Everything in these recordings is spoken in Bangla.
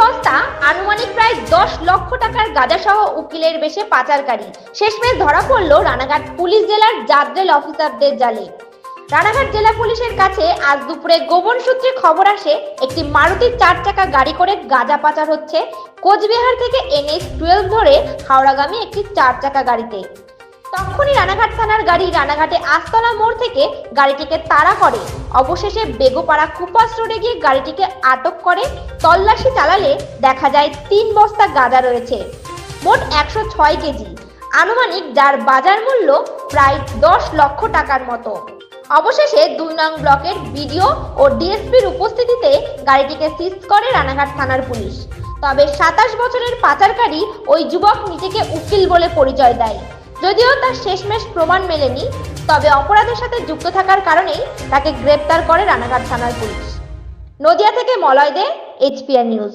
বস্তা আনুমানিক প্রায় দশ লক্ষ টাকার গাঁজাসহ উকিলের বেশে পাচারকারী। শেষমেশ ধরা পড়ল রানাঘাট পুলিশ জেলার জাদ্রেল অফিসারদের জালে। রানাঘাট জেলা পুলিশের কাছে আজ দুপুরে গোপন সূত্রে খবর আসে, একটি মারুতি চার চাকা গাড়ি করে গাঁজা পাচার হচ্ছে। কোচবিহার থেকে এনএস টুয়েলভ ধরে হাওড়াগামী একটি চার চাকা গাড়িতে। তখনই রানাঘাট থানার গাড়ি রানাঘাটে আস্তলা মোড় থেকে গাড়িটিকে তাড়া করে। অবশেষে বেগোপাড়া কুপাস রোডে গিয়ে গাড়িটিকে আটক করে। তল্লাশি চালালে দেখা যায় তিন বস্তা গাঁজা রয়েছে। মোট একশো ছয় কেজি। আনুমানিক যার বাজার মূল্য প্রায় দশ লক্ষ টাকার মতো। অবশেষে দুই নং ব্লকের বিডিও ও ডিএসপির উপস্থিতিতে গাড়িটিকে সিজ করে রানাঘাট থানার পুলিশ। তবে সাতাশ বছরের পাচারকারী ওই যুবক নিজেকে উকিল বলে পরিচয় দেয়। যদিও তার শেষমেশ প্রমাণ মেলেনি, তবে অপরাধের সাথে যুক্ত থাকার কারণেই তাকে গ্রেপ্তার করে রানাঘাট থানার পুলিশ। নদিয়া থেকে মলয় দে এইচপিআর নিউজ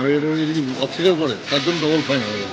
আর এটা যদি অস্বীকার করে তার জন্য ডবল ফাইন হবে